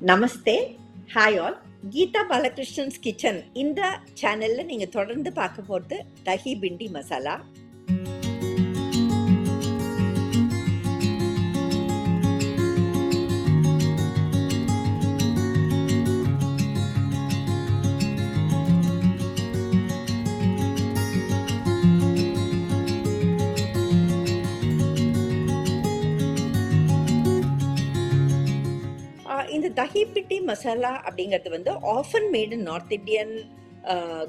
நமஸ்தே hi all Geetha Balakrishnan's kitchen இந்த சேனலில் நீங்கள் தொடர்ந்து பார்க்க போகிறது தஹி பிண்டி மசாலா. இந்த தஹி பிட்டி மசாலா அப்படிங்கிறது வந்து often made north Indian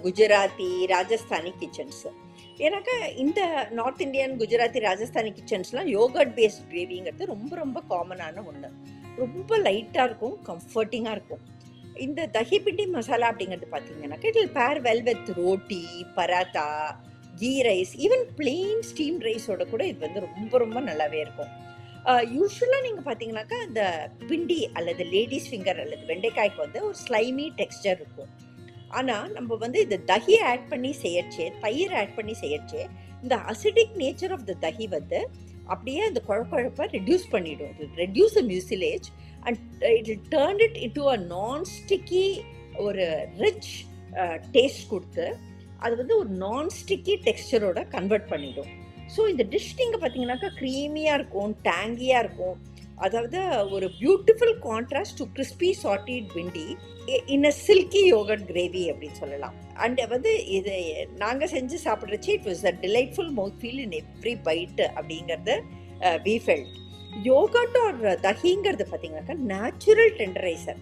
Gujarati Rajasthani kitchens ஏன்னாக்கா இந்த நார்த் இந்தியன் குஜராத்தி ராஜஸ்தானி கிச்சன்ஸ்லாம் யோகர்ட் பேஸ்ட் கிரேவிங்கிறது ரொம்ப ரொம்ப காமனான ஒன்று ரொம்ப லைட்டாக இருக்கும் கம்ஃபர்டிங்காக இருக்கும். இந்த தஹி பிட்டி மசாலா அப்படிங்கிறது பார்த்தீங்கன்னாக்கா it will pair well with roti paratha ghee rice even plain steam ரைஸோட கூட இது வந்து ரொம்ப ரொம்ப நல்லாவே இருக்கும். யூஸ்வலாக நீங்கள் பார்த்தீங்கன்னாக்கா இந்த பிண்டி அல்லது லேடிஸ் ஃபிங்கர் அல்லது வெண்டைக்காய்க்கு வந்து ஒரு ஸ்லைமி டெக்ஸ்டர் இருக்கும். ஆனால் நம்ம வந்து இந்த தஹி ஆட் பண்ணி செய்யறச்சே தயிர் ஆட் பண்ணி செய்யறச்சே இந்த acidic nature of the dahi வந்து அப்படியே அந்த குழப்பழப்பை ரெடியூஸ் பண்ணிவிடும் it reduce the mucilage and it will turn it into a non sticky ஒரு ரிச் டேஸ்ட் uh, கொடுத்து அது வந்து ஒரு நான் ஸ்டிக்கி டெக்ஸ்டரோட கன்வெர்ட் பண்ணிடும். ஸோ இந்த டிஷ் நீங்கள் பார்த்தீங்கன்னாக்கா க்ரீமியாக இருக்கும் டேங்கியாக இருக்கும். அதாவது ஒரு beautiful contrast to crispy sauteed bhindi in a silky yogurt gravy அப்படின்னு சொல்லலாம். அண்ட் வந்து இது நாங்கள் செஞ்சு சாப்பிட்றச்சு it was a delightful mouth feel in every bite அப்படிங்கிறது வி ஃபெல்ட் யோகட் ஆர் தஹிங்கிறது பார்த்தீங்கன்னாக்கா நேச்சுரல் டெண்டரைசர்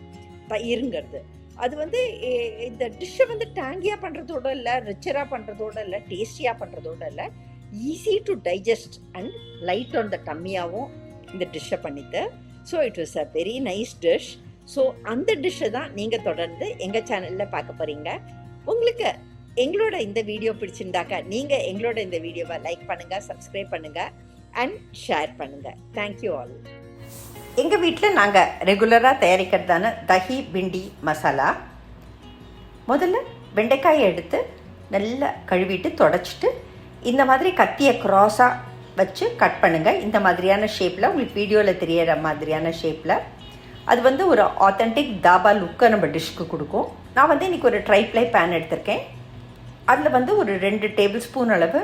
தயிருங்கிறது அது வந்து இந்த டிஷ்ஷை வந்து டேங்கியாக பண்ணுறதோட இல்லை ரிச்சராக பண்ணுறதோட இல்லை டேஸ்டியாக பண்ணுறதோட இல்லை easy to digest and light on the டம்மியாகவும் இந்த டிஷ்ஷை பண்ணிட்டு so it was a very nice dish so அந்த டிஷ்ஷை தான் நீங்கள் தொடர்ந்து எங்கள் சேனலில் பார்க்க போகிறீங்க உங்களுக்கு எங்களோட இந்த வீடியோ பிடிச்சிருந்தாக்கா நீங்கள் எங்களோட இந்த வீடியோவை லைக் பண்ணுங்கள் சப்ஸ்கிரைப் பண்ணுங்கள் அண்ட் ஷேர் பண்ணுங்கள் தேங்க்யூ ஆல் எங்கள் வீட்டில் நாங்கள் ரெகுலராக தயாரிக்கிறதான தஹி பிண்டி மசாலா. முதல்ல வெண்டைக்காயை எடுத்து நல்லா கழுவிட்டு தொடச்சிட்டு இந்த மாதிரி கத்தியை க்ராஸாக வச்சு கட் பண்ணுங்கள் இந்த மாதிரியான ஷேப்பில் உங்களுக்கு வீடியோவில் தெரியற மாதிரியான ஷேப்பில் அது வந்து ஒரு ஆத்தென்டிக் தாபா லுக்கை நம்ம டிஷ்க்கு கொடுக்கும். நான் வந்து இன்றைக்கி ஒரு ட்ரைப்ளை பேன் எடுத்திருக்கேன். அதில் வந்து ஒரு ரெண்டு டேபிள் ஸ்பூன் அளவு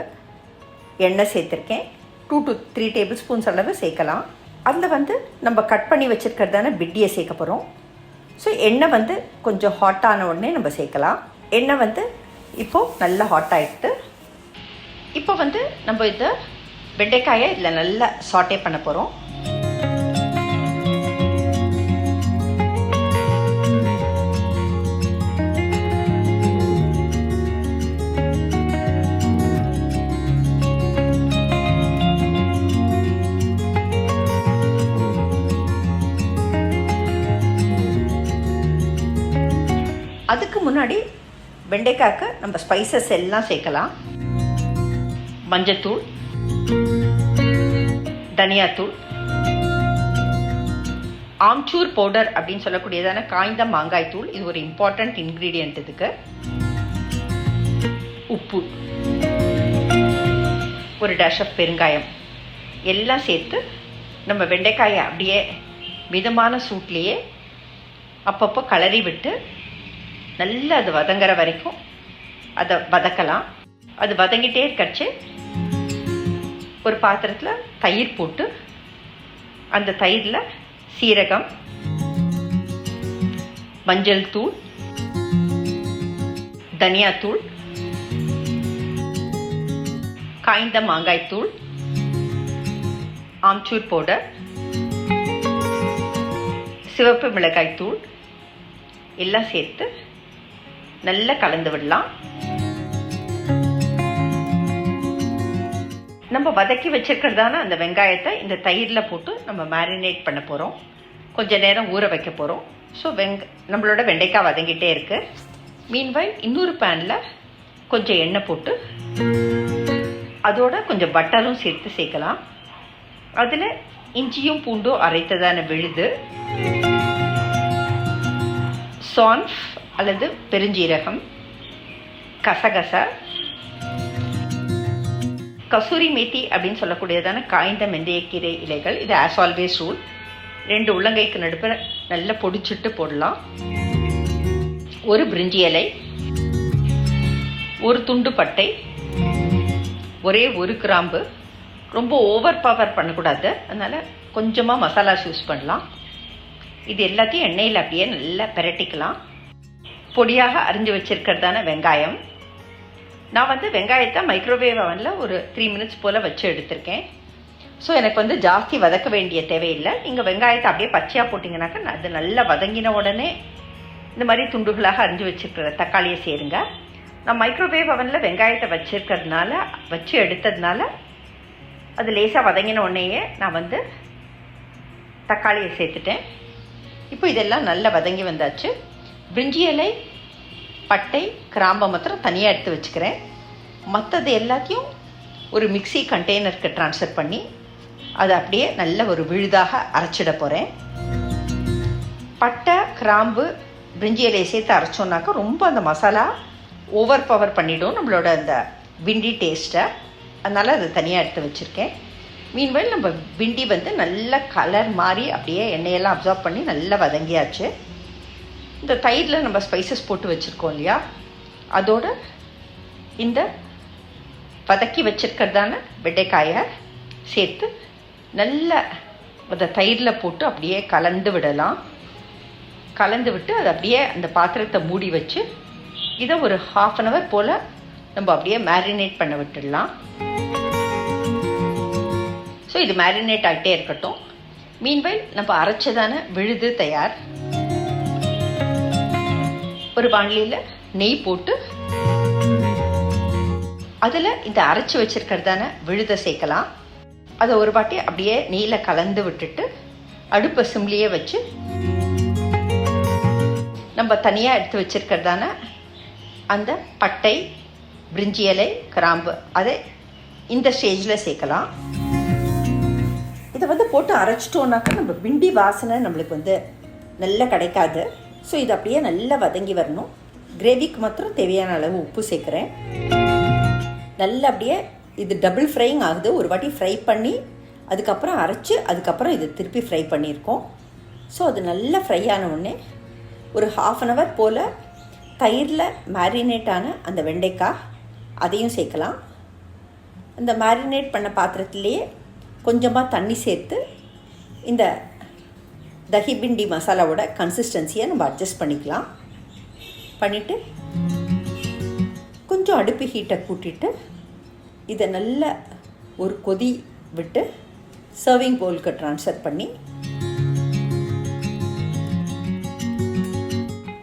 எண்ணெய் சேர்த்துருக்கேன். Two to three table spoons அளவு சேர்க்கலாம். அதில் வந்து நம்ம கட் பண்ணி வச்சுருக்கிறதான பிட்டியை சேர்க்க போகிறோம் ஸோ எண்ணெய் வந்து கொஞ்சம் ஹாட்டான உடனே நம்ம சேர்க்கலாம். எண்ணெய் வந்து இப்போது நல்லா ஹாட் ஆகிட்டு இப்போ வந்து நம்ம இதை வெண்டைக்காயை இதில் நல்லா சாட்டே பண்ண போகிறோம் அதுக்கு முன்னாடி வெண்டைக்காய்க்கு நம்ம ஸ்பைசஸ் எல்லாம் சேர்க்கலாம். மஞ்சத்தூள் தனியாத்தூள் ஆம்ச்சூர் பவுடர் அப்படின்னு சொல்லக்கூடியதான காய்ந்த மாங்காய் தூள். இது ஒரு இம்பார்ட்டண்ட் இன்க்ரீடியன்ட் இதுக்கு. உப்பு ஒரு டேஷ் ஆஃப் பெருங்காயம். எல்லாம் சேர்த்து நம்ம வெண்டைக்காயை அப்படியே மிதமான சூட்லேயே அப்பப்போ கலரி விட்டு நல்லா அது வதங்குற வரைக்கும் அதை வதக்கலாம். அது வதங்கிட்டே இருக்கச்சு ஒரு பாத்திரத்தில் தயிர் போட்டு அந்த தயிரில் சீரகம் மஞ்சள் தூள் தனியாத்தூள் காய்ந்த மாங்காய் தூள் ஆம்ச்சூர் பவுடர் சிவப்பு மிளகாய் தூள் எல்லாம் சேர்த்து நல்லா கலந்து விடலாம். நம்ம வதக்கி வச்சிருக்கிறதான அந்த வெங்காயத்தை இந்த தயிரில் போட்டு நம்ம மேரினேட் பண்ண போகிறோம் கொஞ்சம் நேரம் ஊற வைக்க போகிறோம் ஸோ வெங்க நம்மளோட வெண்டைக்காய் வதங்கிட்டே இருக்கு. மீன்வாய் இன்னொரு பேனில் கொஞ்சம் எண்ணெய் போட்டு அதோட கொஞ்சம் பட்டரும் சேர்த்து சேர்க்கலாம். அதில் இஞ்சியும் பூண்டும் அரைத்ததான விழுது சான்ஃப் அல்லது பெருஞ்சீரகம் கசகச கசூரி மேத்தி அப்படின்னு சொல்லக்கூடியதான காய்ந்த மெந்தயக்கீரை இலைகள். இது ஆஸ் ஆல்வேஸ் ரூல் ரெண்டு உள்ளங்கைக்கு நடுப்புற நல்லா பொடிச்சிட்டு போடலாம். ஒரு பிரிஞ்சி இலை ஒரு துண்டு பட்டை ஒரே ஒரு கிராம்பு. ரொம்ப ஓவர் பவர் பண்ணக்கூடாது. அதனால் கொஞ்சமாக மசாலாஸ் யூஸ் பண்ணலாம். இது எல்லாத்தையும் எண்ணெயில் அப்படியே நல்லா பிரட்டிக்கலாம். பொடியாக அரிஞ்சு வச்சிருக்கிறதான வெங்காயம். நான் வந்து வெங்காயத்தை மைக்ரோவேவ் அவனில் ஒரு த்ரீ மினிட்ஸ் போல் வச்சு எடுத்திருக்கேன். ஸோ எனக்கு வந்து ஜாஸ்தி வதக்க வேண்டிய தேவையில்லை. நீங்கள் வெங்காயத்தை அப்படியே பச்சையாக போட்டிங்கனாக்கா அது நல்லா வதங்கின உடனே இந்த மாதிரி துண்டுகளாக அரிஞ்சு வச்சுருக்கிற தக்காளியை சேருங்க. நான் மைக்ரோவேவ் அவனில் வெங்காயத்தை வச்சுருக்கிறதுனால வச்சு எடுத்ததுனால அது லேசாக வதங்கின உடனேயே நான் வந்து தக்காளியை சேர்த்துட்டேன். இப்போ இதெல்லாம் நல்லா வதங்கி வந்தாச்சு. பிரிஞ்சி இலை பட்டை கிராம்பை மாத்திரம் தனியாக எடுத்து வச்சுக்கிறேன். மற்றது எல்லாத்தையும் ஒரு மிக்சி கண்டெய்னருக்கு ட்ரான்ஸ்ஃபர் பண்ணி அதை அப்படியே நல்ல ஒரு விழுதாக அரைச்சிட போகிறேன் பட்டை கிராம்பு பிரிஞ்சி இலையை சேர்த்து அரைச்சோன்னாக்கா ரொம்ப அந்த மசாலா ஓவர் பவர் பண்ணிடும் நம்மளோட அந்த விண்டி டேஸ்ட்டை அதனால் அதை தனியாக எடுத்து வச்சுருக்கேன். மீன்வெல் நம்ம விண்டி வந்து நல்ல கலர் மாறி அப்படியே எண்ணெயெல்லாம் அப்சார்ப் பண்ணி நல்லா வதங்கியாச்சு. இந்த தயிரில் நம்ம ஸ்பைசஸ் போட்டு வச்சுருக்கோம் இல்லையா? அதோட இந்த வதக்கி வச்சுருக்கிறதான வெண்டைக்காயை சேர்த்து நல்ல அந்த தயிரில் போட்டு அப்படியே கலந்து விடலாம். கலந்து விட்டு அதை அப்படியே அந்த பாத்திரத்தை மூடி வச்சு இதை ஒரு ஹாஃப் அன் ஹவர் போல் நம்ம அப்படியே மேரினேட் பண்ண விட்டுடலாம். ஸோ இது மேரினேட் ஆகிட்டே இருக்கட்டும். மீன்வைல் நம்ம அரைச்சதான விழுது தயார். ஒரு வானிலையில் நெய் போட்டு அதில் இந்த அரைச்சி வச்சிருக்கிறதான விழுதை சேர்க்கலாம். அதை ஒரு வாட்டி அப்படியே நெய்யில் கலந்து விட்டுட்டு அடுப்பை சிம்லியே வச்சு நம்ம தனியாக எடுத்து வச்சிருக்கிறதான அந்த பட்டை பிரிஞ்சி இலை கிராம்பு அதை இந்த ஸ்டேஜில் சேர்க்கலாம். இதை வந்து போட்டு அரைச்சிட்டோன்னாக்கா நம்ம பிண்டி வாசனை நம்மளுக்கு வந்து நல்லா கிடைக்காது. ஸோ இது அப்படியே நல்லா வதங்கி வரணும். கிரேவிக்கு மாத்திரம் தேவையான அளவு உப்பு சேர்க்குறேன். நல்லா அப்படியே இது டபுள் ஃப்ரைங் ஆகுது. ஒரு வாட்டி ஃப்ரை பண்ணி அதுக்கப்புறம் அரைச்சி அதுக்கப்புறம் இது திருப்பி ஃப்ரை பண்ணியிருக்கோம். ஸோ அது நல்லா ஃப்ரை ஆன உடனே ஒரு ஹாஃப் அன் ஹவர் போல் தயிரில் மேரினேட் ஆன அந்த வெண்டைக்காய் அதையும் சேர்க்கலாம். அந்த மேரினேட் பண்ண பாத்திரத்துலேயே கொஞ்சமாக தண்ணி சேர்த்து இந்த தஹிபிண்டி மசாலாவோட கன்சிஸ்டன்சியை நம்ம அட்ஜஸ்ட் பண்ணிக்கலாம். பண்ணிவிட்டு கொஞ்சம் அடுப்பு ஹீட்டை கூட்டிட்டு இதை நல்ல ஒரு கொதி விட்டு சர்விங் பவுலுக்கு ட்ரான்ஸ்ஃபர் பண்ணி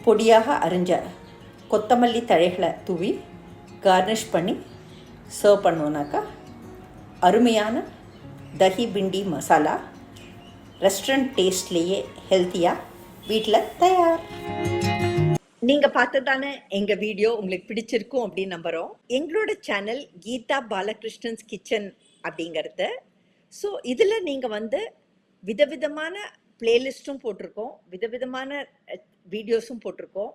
பொடியாக அரிஞ்ச கொத்தமல்லி தழைகளை தூவி கார்னிஷ் பண்ணி சர்வ் பண்ணோன்னாக்கா அருமையான தஹி பிண்டி மசாலா ரெஸ்டாரண்ட் டேஸ்ட்லேயே ஹெல்த்தியாக வீட்டில் தயார். நீங்க பார்த்ததானே எங்கள் வீடியோ உங்களுக்கு பிடிச்சிருக்கும் அப்படின்னு நம்புகிறோம் எங்களோட சேனல் கீதா பாலகிருஷ்ணன்ஸ் கிச்சன் அப்படிங்கிறது. ஸோ இதில் நீங்கள் வந்து விதவிதமான பிளேலிஸ்ட்டும் போட்டிருக்கோம். விதவிதமான வீடியோஸும் போட்டிருக்கோம்.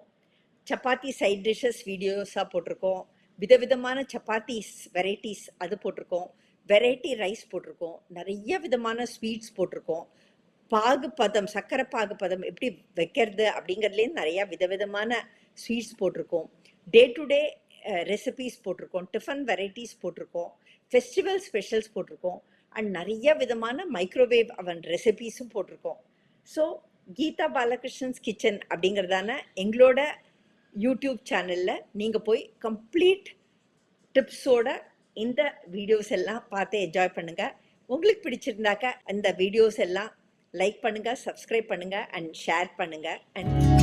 சப்பாத்தி சைட் டிஷ்ஷஸ் வீடியோஸாக போட்டிருக்கோம். விதவிதமான சப்பாத்திஸ் வெரைட்டிஸ் அது போட்டிருக்கோம். வெரைட்டி ரைஸ் போட்டிருக்கோம். நிறைய விதமான ஸ்வீட்ஸ் போட்டிருக்கோம். பாகுபதம் சக்கரை பாகுபதம் எப்படி வைக்கிறது அப்படிங்கிறதுலேயும் நிறையா விதவிதமான ஸ்வீட்ஸ் போட்டிருக்கோம். டே டு டே ரெசிபீஸ் போட்டிருக்கோம். டிஃபன் வெரைட்டிஸ் போட்டிருக்கோம். ஃபெஸ்டிவல் ஸ்பெஷல்ஸ் போட்டிருக்கோம். அண்ட் நிறைய விதமான மைக்ரோவேவ் அவன் ரெசிபீஸும் போட்டிருக்கோம். ஸோ கீதா பாலகிருஷ்ணன்ஸ் கிச்சன் அப்படிங்கிறதான எங்களோட யூடியூப் சேனலில் நீங்கள் போய் கம்ப்ளீட் டிப்ஸோட இந்த வீடியோஸ் எல்லாம் பார்த்து என்ஜாய் பண்ணுங்கள் உங்களுக்கு பிடிச்சிருந்தாக்க அந்த வீடியோஸ் எல்லாம் லைக் பண்ணுங்கள் சப்ஸ்கிரைப் பண்ணுங்கள் அண்ட் ஷேர் பண்ணுங்கள் அண்ட்